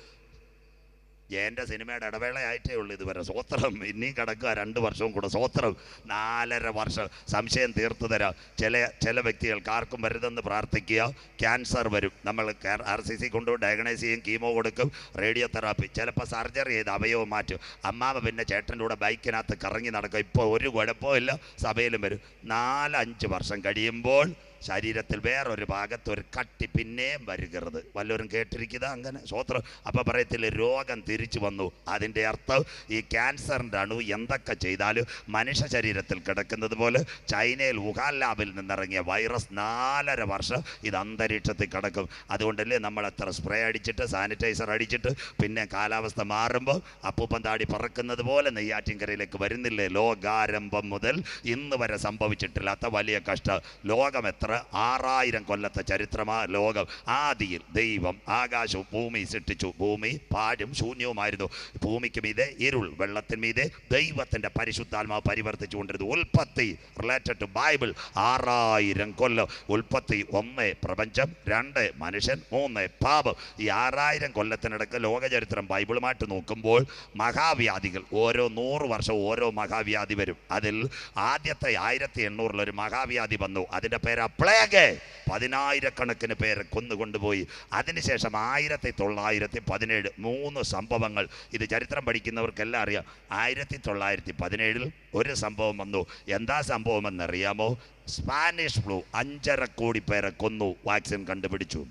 എന്റെ സിനിമയുടെ ഇടവേളയായിട്ടേ ഉള്ളൂ ഇതുവരെ. സ്വത്രം ഇനിയും കിടക്കുക രണ്ട് വർഷവും കൂടെ. സ്വത്രം നാലര വർഷം. സംശയം തീർത്തു തരാം. ചില ചില വ്യക്തികൾക്ക് ആർക്കും വരുതെന്ന് പ്രാർത്ഥിക്കുക. ക്യാൻസർ വരും. നമ്മൾ ആർ സി സി കൊണ്ടുപോയി ഡയഗ്നൈസ് ചെയ്യും കീമോ കൊടുക്കും റേഡിയോ തെറാപ്പി ചിലപ്പോൾ സർജറി ചെയ്ത് അവയവം മാറ്റും. അമ്മാവ പിന്നെ ചേട്ടന്റെ കൂടെ ബൈക്കിനകത്ത് കറങ്ങി നടക്കും. ഇപ്പോൾ ഒരു കുഴപ്പമില്ല സഭയിലും വരും. നാലഞ്ച് വർഷം കഴിയുമ്പോൾ ശരീരത്തിൽ വേറൊരു ഭാഗത്ത് ഒരു കട്ടി പിന്നെയും വരുകരുത്. വല്ലവരും കേട്ടിരിക്കുക അങ്ങനെ? സ്വോത്രം അപ്പം പറയത്തില്ല രോഗം തിരിച്ചു വന്നു. അതിന്റെ അർത്ഥം ഈ ക്യാൻസറിന്റെ അണു എന്തൊക്കെ ചെയ്താലും മനുഷ്യ ശരീരത്തിൽ കിടക്കുന്നത് പോലെ ചൈനയിൽ വുഹാൻ ലാബിൽ നിന്നിറങ്ങിയ വൈറസ് നാലര വർഷം ഇത് അന്തരീക്ഷത്തിൽ കിടക്കും. അതുകൊണ്ടല്ലേ നമ്മൾ എത്ര സ്പ്രേ അടിച്ചിട്ട് സാനിറ്റൈസർ അടിച്ചിട്ട് പിന്നെ കാലാവസ്ഥ മാറുമ്പോൾ അപ്പൂപ്പൻ താടി പറക്കുന്നത് പോലെ നെയ്യാറ്റിൻകരയിലേക്ക് വരുന്നില്ലേ? ലോകാരംഭം മുതൽ ഇന്ന് വരെ സംഭവിച്ചിട്ടില്ലാത്ത വലിയ കഷ്ടം. ലോകം എത്ര ആറായിരം കൊല്ലത്തെ ചരിത്രമാ ലോകം. ആദിയിൽ ദൈവം ആകാശവും ഭൂമി സൃഷ്ടിച്ചു. ഭൂമി പാഴും ശൂന്യവുമായിരുന്നു. ഭൂമിക്ക് മീതെ ഇരുൾ വെള്ളത്തിന് മീതെ ദൈവത്തിന്റെ പരിശുദ്ധാത്മാവ് പരിവർത്തിച്ചു കൊണ്ടിരുന്നു. ഉൽപ്പത്തി റിലേറ്റഡ് ടു ബൈബിൾ ആറായിരം കൊല്ലം. ഉൽപ്പത്തി ഒന്ന് പ്രപഞ്ചം രണ്ട് മനുഷ്യൻ മൂന്ന് പാപം. ഈ ആറായിരം കൊല്ലത്തിനിടക്ക് ലോകചരിത്രം ബൈബിളുമായിട്ട് നോക്കുമ്പോൾ മഹാവ്യാധികൾ ഓരോ നൂറ് വർഷം ഓരോ മഹാവ്യാധി വരും. അതിൽ ആദ്യത്തെ ആയിരത്തി എണ്ണൂറിൽ ഒരു മഹാവ്യാധി വന്നു. അതിന്റെ പേര് പ്ലേഗ്. പതിനായിരക്കണക്കിന് പേരെ കൊന്നുകൊണ്ടുപോയി. അതിനുശേഷം ആയിരത്തി തൊള്ളായിരത്തി പതിനേഴ് മൂന്ന് സംഭവങ്ങൾ. ഇത് ചരിത്രം പഠിക്കുന്നവർക്കെല്ലാം അറിയാം. ആയിരത്തി തൊള്ളായിരത്തി പതിനേഴിൽ ഒരു സംഭവം വന്നു. എന്താ സംഭവം എന്നറിയാമോ സ്പാനിഷ് ഫ്ലൂ അഞ്ചര കോടി പേരെ കൊന്നു. വാക്സിൻ കണ്ടുപിടിച്ചു.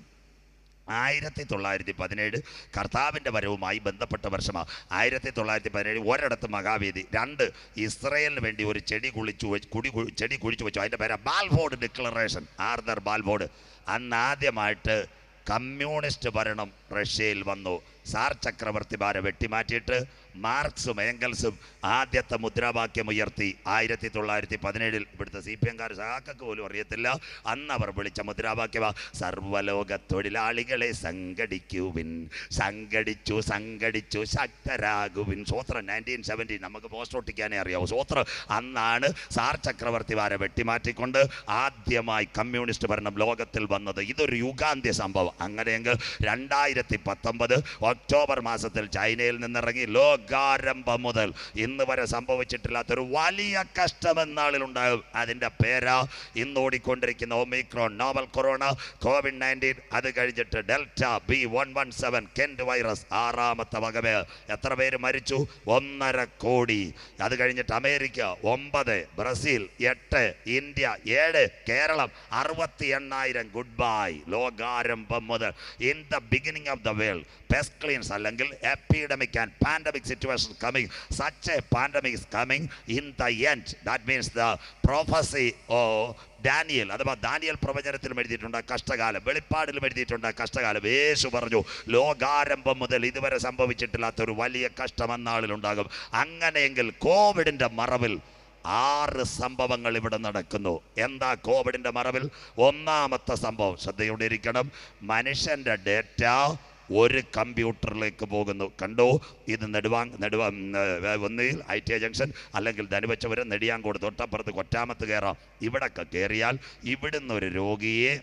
ആയിരത്തി തൊള്ളായിരത്തി പതിനേഴ് കർത്താവിന്റെ വരവുമായി ബന്ധപ്പെട്ട വർഷമാണ് ആയിരത്തി തൊള്ളായിരത്തി പതിനേഴ് ഒരിടത്ത് മഹാവേദി. രണ്ട് ഇസ്രയേലിന് വേണ്ടി ഒരു ചെടി കുളിച്ചു കുടി ചെടി കുഴിച്ചു വെച്ചു. അതിന്റെ പേര് ബാൽഫോർഡ് ഡിക്ലറേഷൻ. ആർദർ ബാൽഫോർഡ്. അന്ന് ആദ്യമായിട്ട് കമ്മ്യൂണിസ്റ്റ് ഭരണം റഷ്യയിൽ വന്നു. സാർ ചക്രവർത്തിമാരെ വെട്ടിമാറ്റിയിട്ട് മാർക്സും ഏങ്കൽസും ആദ്യത്തെ മുദ്രാവാക്യം ഉയർത്തി ആയിരത്തി തൊള്ളായിരത്തി പതിനേഴിൽ ഇവിടുത്തെ സി പി എംകാർ ശാഖക്ക് പോലും അറിയത്തില്ല. അന്ന് അവർ വിളിച്ച മുദ്രാവാക്യമാ സർവലോക തൊഴിലാളികളെ സംഘടിക്കുവിൻ സംഘടിച്ചു സംഘടിച്ചു ശക്തരാകുവിൻ. സ്വോത്രം നയന്റീൻ സെവന്റീൻ നമുക്ക് പോസ്റ്റ് ഒട്ടിക്കാനേ അറിയാവൂ. സ്വോത്രം അന്നാണ് സാർ ചക്രവർത്തിമാരെ വെട്ടിമാറ്റിക്കൊണ്ട് ആദ്യമായി കമ്മ്യൂണിസ്റ്റ് ഭരണം ലോകത്തിൽ വന്നത്. ഇതൊരു യുഗാന്ത്യ സംഭവം. അങ്ങനെയെങ്കിൽ രണ്ടായിരത്തി പത്തൊമ്പത് ഒക്ടോബർ മാസത്തിൽ ചൈനയിൽ നിന്നിറങ്ങി ലോകാരംഭം മുതൽ ഇന്ന് വരെ സംഭവിച്ചിട്ടില്ലാത്ത ഒരു വലിയ കഷ്ടം എന്നാളിലുണ്ടാകും അതിന്റെ പേരാ ഇന്ന് ഓടിക്കൊണ്ടിരിക്കുന്ന Omicron novel corona Covid nineteen അത് കഴിഞ്ഞിട്ട് delta B one one seven കെൻഡ് virus ആറാമത്തെ വകമേ എത്ര പേര് മരിച്ചു? ഒന്നര കോടി. അത് കഴിഞ്ഞിട്ട് അമേരിക്ക ഒമ്പത് ബ്രസീൽ എട്ട് ഇന്ത്യ ഏഴ് കേരളം അറുപത്തി എണ്ണായിരം ഗുഡ് ബൈ ലോകാരംഭം മുതൽ. In the beginning of the world. Pestilence അല്ലെങ്കിൽ epidemic and pandemic situation coming such a pandemic is coming in the end that means the prophecy of Daniel അഥവാ ദാനിയൽ പ്രവചനത്തിലും എഴുതിയിട്ടുണ്ട് കഷ്ടകാലം വെളിപ്പാടിലും എഴുതിയിട്ടുണ്ട് കഷ്ടകാലം. യേശു പറഞ്ഞു ലോകാരംഭം മുതൽ ഇതുവരെ സംഭവിച്ചിട്ടില്ലാത്ത ഒരു വലിയ കഷ്ടം അന്നാളിലുണ്ടാകും അങ്ങനെയെങ്കിൽ കോവിഡിന്റെ മറവിൽ ആറ് സംഭവങ്ങൾ ഇവിടെ നടക്കുന്നു. എന്താ കോവിഡിന്റെ മറവിൽ? ഒന്നാമത്തെ സംഭവം ശ്രദ്ധയോടെ ഇരിക്കണം. മനുഷ്യന്റെ ഡേറ്റ ഒരു കമ്പ്യൂട്ടറിലേക്ക് പോകുന്നു. കണ്ടോ? ഇത് നെടുവാങ് നെടുവാ ഒന്നിൽ ഐ ടി ജംഗ്ഷൻ അല്ലെങ്കിൽ ധനുവച്ചപുരം നെടിയാങ്കോട് തൊട്ടപ്പുറത്ത് കൊറ്റാമത്ത് കയറാം ഇവിടൊക്കെ കയറിയാൽ ഇവിടുന്ന് ഒരു രോഗിയെ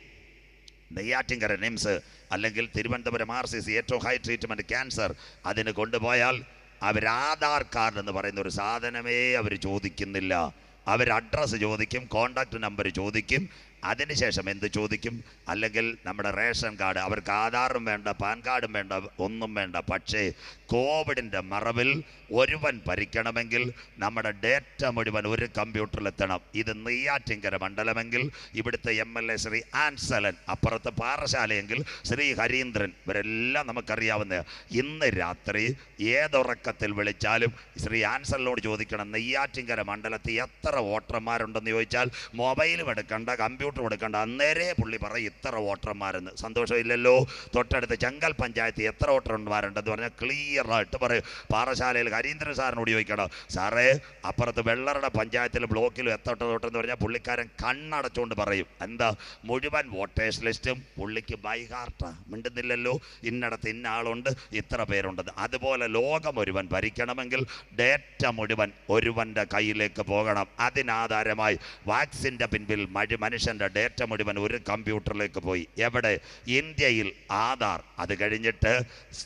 നെയ്യാറ്റിങ്കര നിംസ് അല്ലെങ്കിൽ തിരുവനന്തപുരം ആർ സി സി ഏറ്റവും ഹൈ ട്രീറ്റ്മെന്റ് ക്യാൻസർ അതിന് കൊണ്ടുപോയാൽ അവർ ആധാർ കാർഡ് എന്ന് പറയുന്ന ഒരു സാധനമേ അവർ ചോദിക്കുന്നില്ല. അവർ അഡ്രസ്സ് ചോദിക്കും കോണ്ടാക്ട് നമ്പർ ചോദിക്കും. അതിനുശേഷം എന്ത് ചോദിക്കും? അല്ലെങ്കിൽ നമ്മുടെ റേഷൻ കാർഡ് അവർക്ക് ആധാറും വേണ്ട പാൻ കാർഡും വേണ്ട ഒന്നും വേണ്ട. പക്ഷേ കോവിഡിന്റെ മറവിൽ ഒരുവൻ ഭരിക്കണമെങ്കിൽ നമ്മുടെ ഡേറ്റ മുഴുവൻ ഒരു കമ്പ്യൂട്ടറിൽ എത്തണം. ഇത് നെയ്യാറ്റിങ്കര മണ്ഡലമെങ്കിൽ ഇവിടുത്തെ M L A Shri Ansalan അപ്പുറത്ത് പാറശാലയെങ്കിൽ ശ്രീ ഹരീന്ദ്രൻ. ഇവരെല്ലാം നമുക്കറിയാവുന്ന ഇന്ന് രാത്രി ഏതുറക്കത്തിൽ വിളിച്ചാലും ശ്രീ ആൻസലിനോട് ചോദിക്കണം നെയ്യാറ്റിങ്കര മണ്ഡലത്തിൽ എത്ര വോട്ടർമാരുണ്ടെന്ന് ചോദിച്ചാൽ മൊബൈലും എടുക്കണ്ട കമ്പ്യൂട്ടറും എടുക്കണ്ട. അന്നേരേ പുള്ളി പറയും ഇത്ര വോട്ടർമാരെന്ന്. സന്തോഷമില്ലല്ലോ. തൊട്ടടുത്ത് ചെങ്കൽ പഞ്ചായത്ത് എത്ര വോട്ടർമാരുണ്ടെന്ന് പറഞ്ഞാൽ ക്ലിയർ ആയിട്ട് പറയും. പാറശാലയിൽ ഹരീന്ദ്രൻ സാറിനോട് ചോദിക്കണം സാറേ അപ്പുറത്ത് വെള്ളറുടെ പഞ്ചായത്തിൽ ബ്ലോക്കിലും എത്തോട്ട് തൊട്ടെന്ന് പറഞ്ഞാൽ പുള്ളിക്കാരൻ കണ്ണടച്ചുകൊണ്ട് പറയും. എന്താ? മുഴുവൻ വോട്ടേഴ്സ് ലിസ്റ്റും പുള്ളിക്ക് ബൈഹാർട്ടാ മിണ്ടുന്നില്ലല്ലോ. ഇന്നടത്ത് ഇന്ന ആളുണ്ട് ഇത്ര പേരുണ്ട്. അതുപോലെ ലോകം ഒരുവൻ ഭരിക്കണമെങ്കിൽ ഡേറ്റ മുഴുവൻ ഒരുവന്റെ കയ്യിലേക്ക് പോകണം. അതിനാധാരമായി വാക്സിന്റെ പിൻപിൽ മഴ മനുഷ്യന്റെ ഡേറ്റ മുഴുവൻ ഒരു കമ്പ്യൂട്ടറിലേക്ക് പോയി. എവിടെ? ഇന്ത്യയിൽ ആധാർ. അത് കഴിഞ്ഞിട്ട്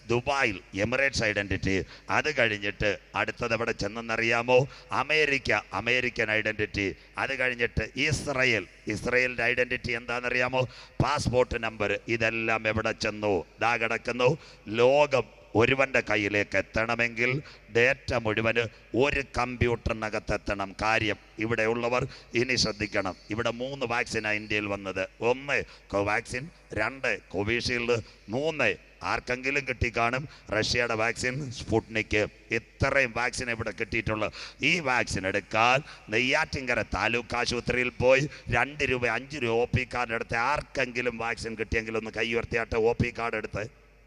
ദുബായിൽ എമിറേറ്റ്സ് ഐഡന്റിറ്റി അത് കഴിഞ്ഞിട്ട് അടുത്തത് എവിടെ ചെന്നെന്നറിയാമോ? അമേരിക്ക അമേരിക്കൻ ഐഡന്റിറ്റി അത് കഴിഞ്ഞിട്ട് ഇസ്രയേൽ. ഇസ്രയേലിന്റെ ഐഡന്റിറ്റി എന്താണെന്നറിയാമോ? പാസ്പോർട്ട് നമ്പർ ഇതെല്ലാം എവിടെ ചെന്നു? ദാ കിടക്കുന്നു. ലോകം ഒരുവന്റെ കയ്യിലേക്ക് എത്തണമെങ്കിൽ ഡേറ്റ മുഴുവൻ ഒരു കമ്പ്യൂട്ടറിനകത്ത് എത്തണം. കാര്യം ഇവിടെയുള്ളവർ ഇനി ശ്രദ്ധിക്കണം. ഇവിടെ മൂന്ന് വാക്സിനാണ് ഇന്ത്യയിൽ വന്നത്. ഒന്ന് കോവാക്സിൻ രണ്ട് കോവിഷീൽഡ് മൂന്ന് ആർക്കെങ്കിലും കിട്ടിക്കാണും റഷ്യയുടെ വാക്സിൻ സ്പുട്നിക്ക് ഇത്രയും വാക്സിൻ ഇവിടെ കിട്ടിയിട്ടുള്ളു ഈ വാക്സിൻ എടുക്കാൻ നെയ്യാറ്റിങ്കര താലൂക്ക് ആശുപത്രിയിൽ പോയി രണ്ട് രൂപ അഞ്ച് രൂപ ഒ പി കാർഡ് എടുത്ത് ആർക്കെങ്കിലും വാക്സിൻ കിട്ടിയെങ്കിൽ ഒന്ന് കൈ ഉയർത്തിയാട്ടെ ഒ പി കാർഡ് എടുത്ത്.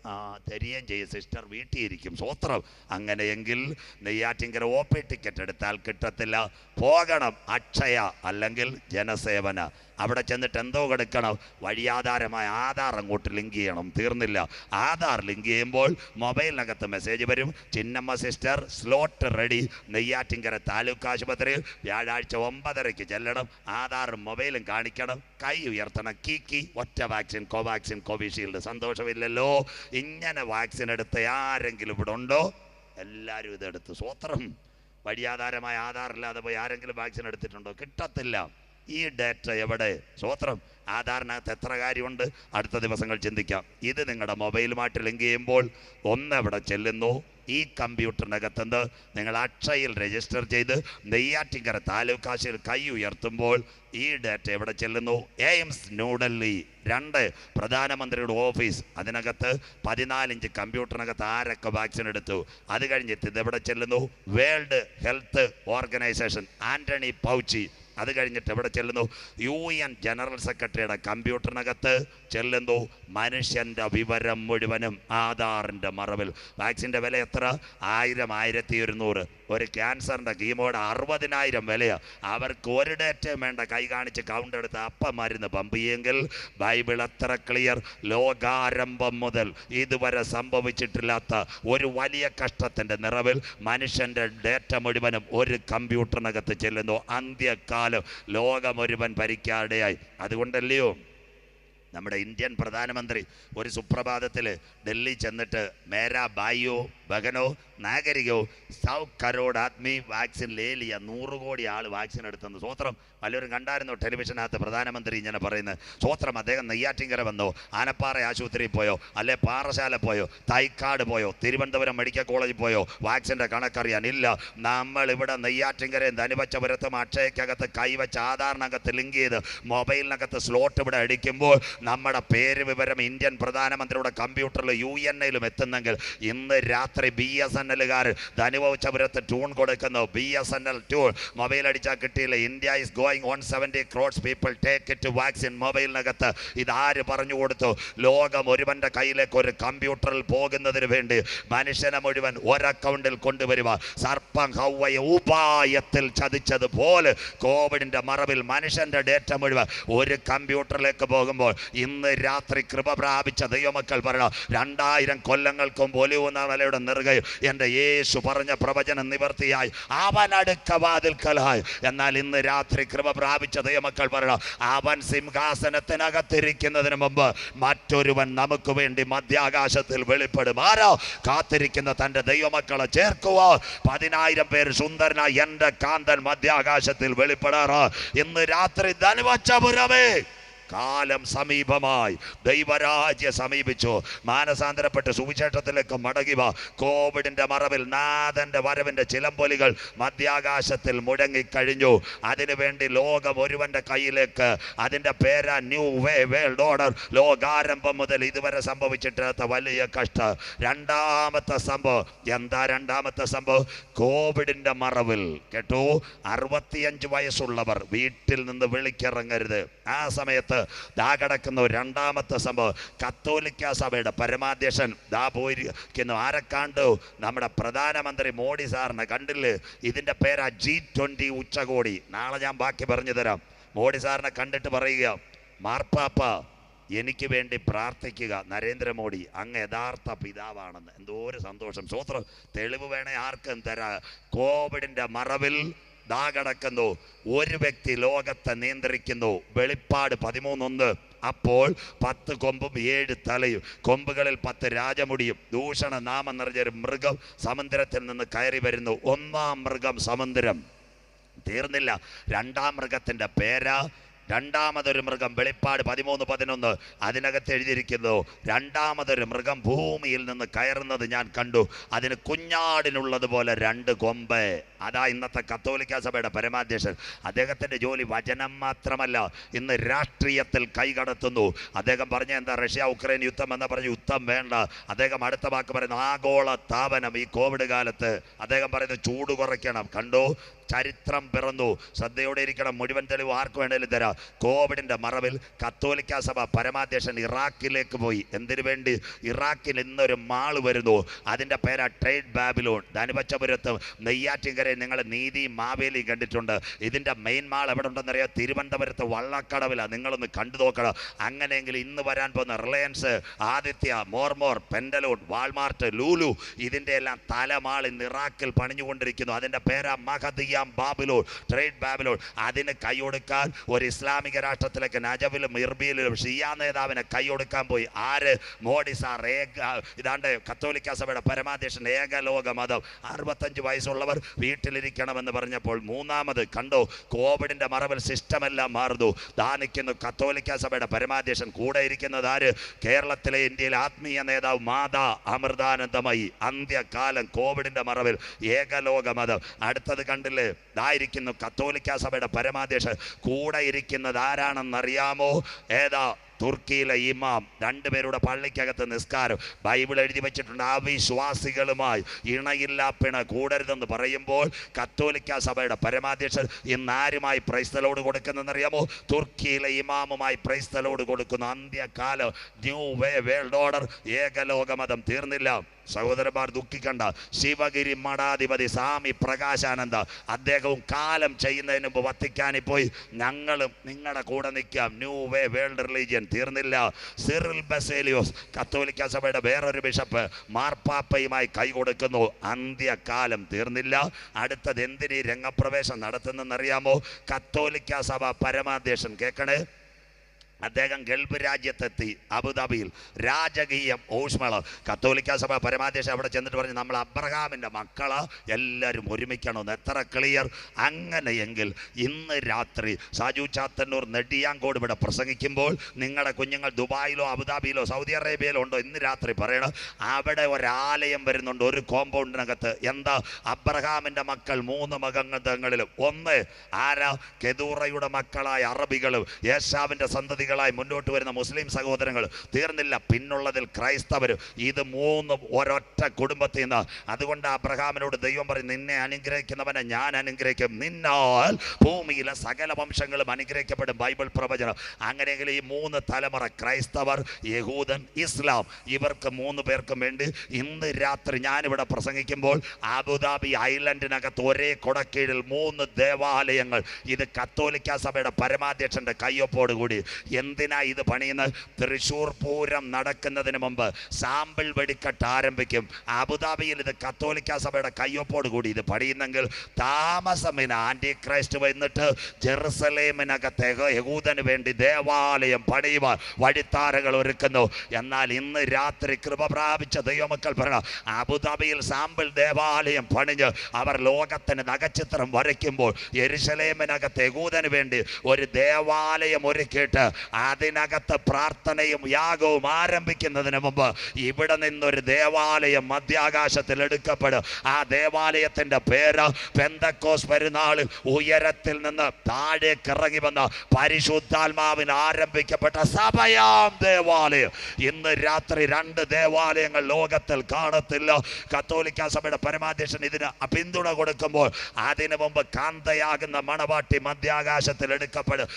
ആ തരികയും ചെയ്യും. സിസ്റ്റർ വീട്ടിൽ ഇരിക്കും. സ്വത്രം അങ്ങനെയെങ്കിൽ നെയ്യാറ്റിങ്കര ഒ പി ടിക്കറ്റ് എടുത്താൽ കിട്ടത്തില്ല. പോകണം. അക്ഷയ അല്ലെങ്കിൽ ജനസേവന. അവിടെ ചെന്നിട്ട് എന്തോ കൊടുക്കണം. വഴിയാധാരമായ ആധാർ അങ്ങോട്ട് ലിങ്ക് ചെയ്യണം. തീർന്നില്ല. ആധാർ ലിങ്ക് ചെയ്യുമ്പോൾ മൊബൈലിനകത്ത് മെസ്സേജ് വരും. Chinnamma sister slot ready Neyyattinkara taluk ആശുപത്രിയിൽ വ്യാഴാഴ്ച ഒമ്പതരയ്ക്ക് ചെല്ലണം. ആധാറും മൊബൈലും കാണിക്കണം. കൈ ഉയർത്തണം. കീ കീക്കി ഒറ്റ വാക്സിൻ കോവാക്സിൻ കോവിഷീൽഡ് സന്തോഷമില്ലല്ലോ. ഇങ്ങനെ വാക്സിൻ എടുത്ത ആരെങ്കിലും ഇവിടെ ഉണ്ടോ? എല്ലാവരും ഇതെടുത്ത്. സ്വോത്രം. വഴിയാധാരമായ ആധാറില്ലാതെ പോയി ആരെങ്കിലും വാക്സിൻ എടുത്തിട്ടുണ്ടോ? കിട്ടത്തില്ല. ഈ ഡാറ്റ എവിടെ? സ്വത്രം ആധാറിനകത്ത് എത്ര കാര്യമുണ്ട്? അടുത്ത ദിവസങ്ങൾ ചിന്തിക്കാം. ഇത് നിങ്ങളുടെ മൊബൈലുമായിട്ട് ലിങ്ക് ചെയ്യുമ്പോൾ ഒന്ന് എവിടെ ചെല്ലുന്നു. ഈ കമ്പ്യൂട്ടറിനകത്തുനിന്ന് നിങ്ങൾ അക്ഷയിൽ രജിസ്റ്റർ ചെയ്ത് നെയ്യാറ്റിങ്കര താലൂക്കാശയിൽ കൈ ഉയർത്തുമ്പോൾ ഈ ഡാറ്റ എവിടെ ചെല്ലുന്നു? എയിംസ് ന്യൂഡൽഹി. രണ്ട് പ്രധാനമന്ത്രിയുടെ ഓഫീസ്. അതിനകത്ത് പതിനാലിഞ്ച് കമ്പ്യൂട്ടറിനകത്ത് ആരൊക്കെ വാക്സിൻ എടുത്തു? അത് കഴിഞ്ഞിട്ട് ഇതെവിടെ ചെല്ലുന്നു? World Health Organization. Anthony Fauci അത് കഴിഞ്ഞിട്ട് എവിടെ ചെല്ലുന്നു? യു എൻ ജനറൽ സെക്രട്ടറിയുടെ കമ്പ്യൂട്ടറിനകത്ത് ചെല്ലുന്നു. മനുഷ്യന്റെ വിവരം മുഴുവനും ആധാറിന്റെ മറവിൽ. വാക്സിന്റെ വില എത്ര? ആയിരം ആയിരത്തി ഒരുന്നൂറ്. ഒരു ക്യാൻസറിന്റെ കീമോയുടെ അറുപതിനായിരം വിലയാണ് അവർക്ക് ഒരു ഡേറ്റയും വേണ്ട. കൈ കാണിച്ച് കൗണ്ട് എടുത്ത് അപ്പം മരുന്ന് പമ്പ് ചെയ്യുമെങ്കിൽ ബൈബിൾ അത്ര ക്ലിയർ ലോകാരംഭം മുതൽ ഇതുവരെ സംഭവിച്ചിട്ടില്ലാത്ത ഒരു വലിയ കഷ്ടത്തിന്റെ നിറവിൽ മനുഷ്യന്റെ ഡേറ്റ മുഴുവനും ഒരു കമ്പ്യൂട്ടറിനകത്ത് ചെല്ലുന്നു. അന്ത്യകാലം ലോകം ലോകമൊരുവൻ ഭരിക്കാടെയായി അതുകൊണ്ടല്ലയോ? നമ്മുടെ ഇന്ത്യൻ പ്രധാനമന്ത്രി ഒരു സുപ്രഭാതത്തിൽ ഡൽഹി ചെന്നിട്ട് മേരാ ബായിയോ ബഗനോ നാഗരികോ സൗ കരോഡ് വാക്സിൻ ലേലിയ നൂറ് കോടി ആൾ വാക്സിൻ എടുത്തെന്ന്. സ്വോത്രം പലരും കണ്ടായിരുന്നു? ടെലിവിഷനകത്ത് പ്രധാനമന്ത്രി ഇങ്ങനെ പറയുന്നത് സ്വോത്രം അദ്ദേഹം നെയ്യാറ്റിങ്കര വന്നോ? ആനപ്പാറ ആശുപത്രിയിൽ പോയോ? അല്ലെ പാറശാല പോയോ? തൈക്കാട് പോയോ? തിരുവനന്തപുരം മെഡിക്കൽ കോളേജിൽ പോയോ? വാക്സിന്റെ കണക്കറിയാൻ ഇല്ല. നമ്മൾ ഇവിടെ നെയ്യാറ്റിങ്കരയും ധനുവച്ചപുരത്തും അക്ഷയക്കകത്ത് കൈവച്ച് ആധാറിനകത്ത് ലിങ്ക് ചെയ്ത് മൊബൈലിനകത്ത് സ്ലോട്ട് ഇവിടെ അടിക്കുമ്പോൾ നമ്മുടെ പേര് വിവരം ഇന്ത്യൻ പ്രധാനമന്ത്രിയുടെ കമ്പ്യൂട്ടറിൽ യു എൻ എയിലും എത്തുന്നെങ്കിൽ ഇന്ന് രാത്രി ബി എസ് എൻ എല്ലുകാർ ധനുവച്ചപുരത്ത് ട്യൂൺ കൊടുക്കുന്നു. B S N L tune mobile അടിച്ചാൽ കിട്ടിയില്ല. India is going one seventy crores people take it vaccine മൊബൈലിനകത്ത് ഇതാര് പറഞ്ഞു കൊടുത്തു? ലോകം ഒരുവന്റെ കയ്യിലേക്ക് ഒരു കമ്പ്യൂട്ടറിൽ പോകുന്നതിന് വേണ്ടി മനുഷ്യനെ മുഴുവൻ ഒരക്കൗണ്ടിൽ കൊണ്ടുവരിക സർപ്പം ഹൗവയ ഉപായത്തിൽ ചതിച്ചതുപോലെ കോവിഡിന്റെ മറവിൽ മനുഷ്യന്റെ ഡേറ്റ മുഴുവൻ ഒരു കമ്പ്യൂട്ടറിലേക്ക് പോകുമ്പോൾ ഇന്ന് രാത്രി കൃപ പ്രാപിച്ച ദൈവമക്കൾ പറയണം. രണ്ടായിരം കൊല്ലങ്ങൾക്കും ഒലിവുന്ന നെറുകയിൽ എന്റെ യേശു പറഞ്ഞ പ്രവചനം നിവർത്തിയായി. വാതിൽ വാതിൽക്കലായി എന്നാൽ ഇന്ന് രാത്രി കൃപ പ്രാപിച്ച ദൈവമക്കൾ പറയണം അവൻ സിംഹാസനത്തിനകത്തിരിക്കുന്നതിന് മുമ്പ് മറ്റൊരുവൻ നമുക്ക് വേണ്ടി മധ്യാകാശത്തിൽ വെളിപ്പെടും. ആരോ കാത്തിരിക്കുന്ന തന്റെ ദൈവമക്കളെ ചേർക്കുവോ? പതിനായിരം പേര് സുന്ദരനായി എന്റെ കാന്തൻ മധ്യാകാശത്തിൽ വെളിപ്പെടാറ്. ഇന്ന് രാത്രി ധനുവച്ചപുരമേ. കാലം സമീപമായി. ദൈവരാജ്യ സമീപിച്ചു. മാനസാന്തരപ്പെട്ട് സുവിശേഷത്തിലേക്ക് മടങ്ങിവ കോവിഡിന്റെ മറവിൽ നാഥന്റെ വരവിന്റെ ചിലമ്പൊലികൾ മധ്യാകാശത്തിൽ മുഴങ്ങിക്കഴിഞ്ഞു. അതിനുവേണ്ടി ലോകം ഒരുവന്റെ കയ്യിലേക്ക് അതിന്റെ പേരാ ന്യൂ വേ വേൾഡ് ഓർഡർ. ലോകാരംഭം മുതൽ ഇതുവരെ സംഭവിച്ചിട്ടില്ലാത്ത വലിയ കഷ്ട. രണ്ടാമത്തെ സംഭവം. എന്താ രണ്ടാമത്തെ സംഭവം? കോവിഡിന്റെ മറവിൽ. കേട്ടോ? അറുപത്തിയഞ്ച് വയസ്സുള്ളവർ വീട്ടിൽ നിന്ന് വിളിക്കിറങ്ങരുത്. ആ സമയത്ത് ദാ കിടക്കുന്ന രണ്ടാമത്തെ സംഭവം. കത്തോലിക്ക സഭയുടെ പരമാധ്യക്ഷൻ ദാ പോയിരിക്കുന്നു. ആരെ കണ്ടു? നമ്മുടെ പ്രധാനമന്ത്രി മോഡി സാറിനെ കണ്ടില്ലേ? ഇതിന്റെ പേരാ ജി ട്വന്റി ഉച്ചകോടി. നാളെ ഞാൻ ബാക്കി പറഞ്ഞു തരാം. മോഡി സാറിനെ കണ്ടിട്ട് പറയുക മാർപ്പാപ്പ എനിക്ക് വേണ്ടി പ്രാർത്ഥിക്കുക നരേന്ദ്രമോദി. അങ്ങ് യഥാർത്ഥ പിതാവാണെന്ന്. എന്തോ ഒരു സന്തോഷം. സ്വോത്രം തെളിവ് വേണേ ആർക്കും തരാ. കോവിഡിന്റെ മറവിൽ ദാ കിടക്കുന്നു. ഒരു വ്യക്തി ലോകത്തെ നിയന്ത്രിക്കുന്നു. വെളിപ്പാട് പതിമൂന്നൊന്ന്. അപ്പോൾ പത്ത് കൊമ്പും ഏഴ് തലയും. കൊമ്പുകളിൽ പത്ത് രാജമുടിയും. ദൂഷണ നാമം നിറഞ്ഞൊരു മൃഗം സമുദ്രത്തിൽ നിന്ന് കയറി വരുന്നു. ഒന്നാം മൃഗം സമുദ്രം. തീർന്നില്ല. രണ്ടാം മൃഗത്തിന്റെ പേരാ രണ്ടാമതൊരു മൃഗം വെളിപ്പാട് പതിമൂന്ന് പതിനൊന്ന് അതിനകത്ത് എഴുതിയിരിക്കുന്നു രണ്ടാമതൊരു മൃഗം ഭൂമിയിൽ നിന്ന് കയറുന്നത് ഞാൻ കണ്ടു. അതിന് കുഞ്ഞാടിനുള്ളതുപോലെ രണ്ട് കൊമ്പ്. അതാ ഇന്നത്തെ കത്തോലിക്ക സഭയുടെ പരമാധ്യക്ഷൻ. അദ്ദേഹത്തിന്റെ ജോലി വചനം മാത്രമല്ല ഇന്ന് രാഷ്ട്രീയത്തിൽ കൈകടത്തുന്നു അദ്ദേഹം പറഞ്ഞ എന്താ റഷ്യ ഉക്രൈൻ യുദ്ധം എന്ന് പറഞ്ഞ് യുദ്ധം വേണ്ട. അദ്ദേഹം അടുത്ത വാക്ക് പറയുന്നു ആഗോള താപനം ഈ കോവിഡ് കാലത്ത്. അദ്ദേഹം പറയുന്നത് ചൂട് കുറയ്ക്കണം. കണ്ടു? ചരിത്രം പിറന്നു. ശ്രദ്ധയോടെ ഇരിക്കണം. മുഴുവൻ തെളിവ് ആർക്ക് വേണേലും തരാം. കോവിഡിന്റെ മറവിൽ കത്തോലിക്ക സഭ പരമാധ്യക്ഷൻ ഇറാഖിലേക്ക് പോയി. എന്തിനു വേണ്ടി? ഇറാഖിൽ ഇന്നൊരു മാൾ വരുന്നു. അതിന്റെ പേരാ ട്രേഡ് ബാബിലോൺ. ധനുപച്ചപുരത്ത് നെയ്യാറ്റിൻകരയിൽ നിങ്ങൾ നീതി മാവേലി കണ്ടിട്ടുണ്ട്. ഇതിന്റെ മെയിൻ മാൾ എവിടെ ഉണ്ടെന്നറിയാം തിരുവനന്തപുരത്ത് വള്ളക്കടവിലാണ് നിങ്ങളൊന്ന് കണ്ടു നോക്കണം. അങ്ങനെയെങ്കിൽ ഇന്ന് വരാൻ പോകുന്ന റിലയൻസ് ആദിത്യ മോർമോർ പെൻഡലൂൺ വാൾമാർട്ട് ലൂലു ഇതിന്റെ എല്ലാം തലമാൾ ഇന്ന് ഇറാഖിൽ പണിഞ്ഞുകൊണ്ടിരിക്കുന്നു. അതിന്റെ പേരാ മഹദിയാം. ബാബിലോൺ ട്രേഡ് ബാബിലോ അതിന് കൈയൊടുക്കാൻ ഒരു ഇസ്ലാമിക രാഷ്ട്രത്തിലേക്ക് നജവിലും ഇർബിയിലും ഷിയാ നേതാവിനെ കൈയൊടുക്കാൻ പോയി. ആര്? മോഡി ഏക ഇതാണ്ട് കത്തോലിക്ക സഭയുടെ പരമാധ്യക്ഷൻ ഏകലോക മതം. അറുപത്തഞ്ച് വയസ്സുള്ളവർ വീട്ടിലിരിക്കണമെന്ന് പറഞ്ഞപ്പോൾ മൂന്നാമത് കണ്ടോ കോവിഡിന്റെ മറവിൽ സിസ്റ്റം എല്ലാം മാറുന്നു. ദാനിക്കുന്നു കത്തോലിക്ക സഭയുടെ പരമാധ്യക്ഷൻ. കൂടെ ഇരിക്കുന്നത് ആര്? കേരളത്തിലെ ഇന്ത്യയിലെ ആത്മീയ നേതാവ് മാതാ അമൃതാനന്ദമായി. അന്ത്യകാലം കോവിഡിന്റെ മറവിൽ ഏകലോക മതം. അടുത്തത് കണ്ടില്ലേ? ദായിരിക്കുന്നു കത്തോലിക്ക സഭയുടെ പരമാധ്യക്ഷൻ. കൂടെ ഇരിക്കുന്നത് ആരാണെന്നറിയാമോ? ഏതാ? തുർക്കിയിലെ ഇമാം. രണ്ടുപേരുടെ പള്ളിക്കകത്ത് നിസ്കാരം. ബൈബിൾ എഴുതി വെച്ചിട്ടുണ്ട് അവിശ്വാസികളുമായി. ഇണയില്ലാ പിണ കൂടരുതെന്ന് പറയുമ്പോൾ കത്തോലിക്ക സഭയുടെ പരമാധ്യക്ഷൻ ഇന്ന് ആരുമായി പ്രൈസ്തലോട് കൊടുക്കുന്നതെന്നറിയാമോ? തുർക്കിയിലെ ഇമാമുമായി പ്രൈസ്തലോട് കൊടുക്കുന്നു അന്ത്യകാലം. ന്യൂ വേ വേൾഡ് ഓർഡർ ഏകലോകമതം തീർന്നില്ല. സഹോദരന്മാർ ദുഃഖിക്കണ്ട. ശിവഗിരി മഠാധിപതി സ്വാമി പ്രകാശാനന്ദ അദ്ദേഹവും കാലം ചെയ്യുന്നതിന് മുമ്പ് വത്തിക്കാനിൽ പോയി. ഞങ്ങളും നിങ്ങളുടെ കൂടെ നിൽക്കാം. ന്യൂ വേ വേൾഡ് റിലീജിയൻ തീർന്നില്ല. സിറിൽ ബസേലിയോസ് കത്തോലിക്ക സഭയുടെ വേറൊരു ബിഷപ്പ് മാർപ്പാപ്പയുമായി കൈ കൊടുക്കുന്നു. അന്ത്യകാലം തീർന്നില്ല. അടുത്തത് എന്തിനീ രംഗപ്രവേശം നടത്തുന്നെന്നറിയാമോ കത്തോലിക്ക സഭ പരമാധ്യക്ഷൻ കേൾക്കണേ. അദ്ദേഹം ഗൾഫ് രാജ്യത്തെത്തി അബുദാബിയിൽ രാജകീയം ഊഷ്മള. കത്തോലിക്ക സഭ പരമാധ്യക്ഷൻ അവിടെ ചെന്നിട്ട് പറഞ്ഞു നമ്മൾ അബ്രഹാമിന്റെ മക്കൾ എല്ലാവരും ഒരുമിക്കണമെന്ന്. എത്ര ക്ലിയർ? അങ്ങനെയെങ്കിൽ ഇന്ന് രാത്രി സാജു ചാത്തന്നൂർ നെടിയാങ്കോട് ഇവിടെ പ്രസംഗിക്കുമ്പോൾ നിങ്ങളുടെ കുഞ്ഞുങ്ങൾ ദുബായിലോ അബുദാബിയിലോ സൗദി അറേബ്യയിലോ ഉണ്ടോ? ഇന്ന് രാത്രി പറയണം. അവിടെ ഒരാലയം വരുന്നുണ്ട് ഒരു കോമ്പൗണ്ടിനകത്ത്. എന്താ? അബ്രഹാമിന്റെ മക്കൾ മൂന്ന് മകങ്ങളിലും ഒന്ന് ആരാ? കെതൂറയുടെ മക്കളായ അറബികളും. യേശാവിന്റെ സന്തതികളായി മുന്നോട്ട് വരുന്ന മുസ്ലിം സഹോദരങ്ങൾ തീർന്നില്ല. പിന്നുള്ളതിൽ ക്രൈസ്തവർ ഇത് മൂന്ന് ഒരൊറ്റ കുടുംബത്തിൽ നിന്ന്. അതുകൊണ്ട് അബ്രഹാമിനോട് ദൈവം പറയും നിന്നെ അനുഗ്രഹിക്കുന്നവനെ ഞാൻ അനുഗ്രഹിക്കും. നിന്നാൽ ഭൂമിയിലെ സകല വംശങ്ങളും അനുഗ്രഹിക്കപ്പെടും. ബൈബിൾ പ്രവചനം. അങ്ങനെയെങ്കിൽ ഈ മൂന്ന് തലമുറ ക്രൈസ്തവർ യഹൂദൻ ഇസ്ലാം ഇവർക്ക് മൂന്ന് പേർക്കും വേണ്ടി ഇന്ന് രാത്രി ഞാനിവിടെ പ്രസംഗിക്കുമ്പോൾ അബുദാബി ഐലൻഡിനകത്ത് ഒരേ കൊടക്കീഴിൽ മൂന്ന് ദേവാലയങ്ങൾ. ഇത് കത്തോലിക്ക സഭയുടെ പരമാധ്യക്ഷന്റെ കയ്യൊപ്പോട് കൂടി എന്തിനാ ഇത് പണിയുന്നത്? തൃശൂർ പൂരം നടക്കുന്നതിന് മുമ്പ് സാമ്പിൾ വെടിക്കെട്ട് ആരംഭിക്കും. അബുദാബിയിൽ ഇത് കത്തോലിക്ക സഭയുടെ കയ്യൊപ്പോട് കൂടി ഇത് പണിയുന്നെങ്കിൽ താമസമിന് ആന്റി ക്രൈസ്റ്റ് വന്നിട്ട് ജെറുസലേമിനകത്തെ യഹൂ- യഹൂദന് വേണ്ടി ദേവാലയം പണിയുവാൻ വഴിത്താരകൾ ഒരുക്കുന്നു. എന്നാൽ ഇന്ന് രാത്രി കൃപ പ്രാപിച്ച ദൈവമക്കൾ പറയണം അബുദാബിയിൽ സാമ്പിൾ ദേവാലയം പണിഞ്ഞ് അവർ ലോകത്തിന് നഗചിത്രം വരയ്ക്കുമ്പോൾ യെരുസലേമിനകത്തെ യഹൂദന് വേണ്ടി ഒരു ദേവാലയം ഒരുക്കിയിട്ട് അതിനകത്ത് പ്രാർത്ഥനയും യാഗവും ആരംഭിക്കുന്നതിന് മുമ്പ് ഇവിടെ നിന്നൊരു ദേവാലയം മധ്യാകാശത്തിൽ എടുക്കപ്പെടും. ആ ദേവാലയത്തിന്റെ പേര് പെന്തക്കോസ് പെരുന്നാൾ ഉയരത്തിൽ നിന്ന് താഴേക്ക് ഇറങ്ങി വന്ന പരിശുദ്ധാത്മാവിന് ആരംഭിക്കപ്പെട്ട സഭയാം ദേവാലയം. ഇന്ന് രാത്രി രണ്ട് ദേവാലയങ്ങൾ ലോകത്തിൽ കാണത്തില്ല. കത്തോലിക്ക സഭയുടെ പരമാധ്യക്ഷൻ ഇതിന് പിന്തുണ കൊടുക്കുമ്പോൾ അതിനു മുമ്പ് കാന്തയാകുന്ന മണവാട്ടി മധ്യാകാശത്തിൽ എടുക്കപ്പെടും.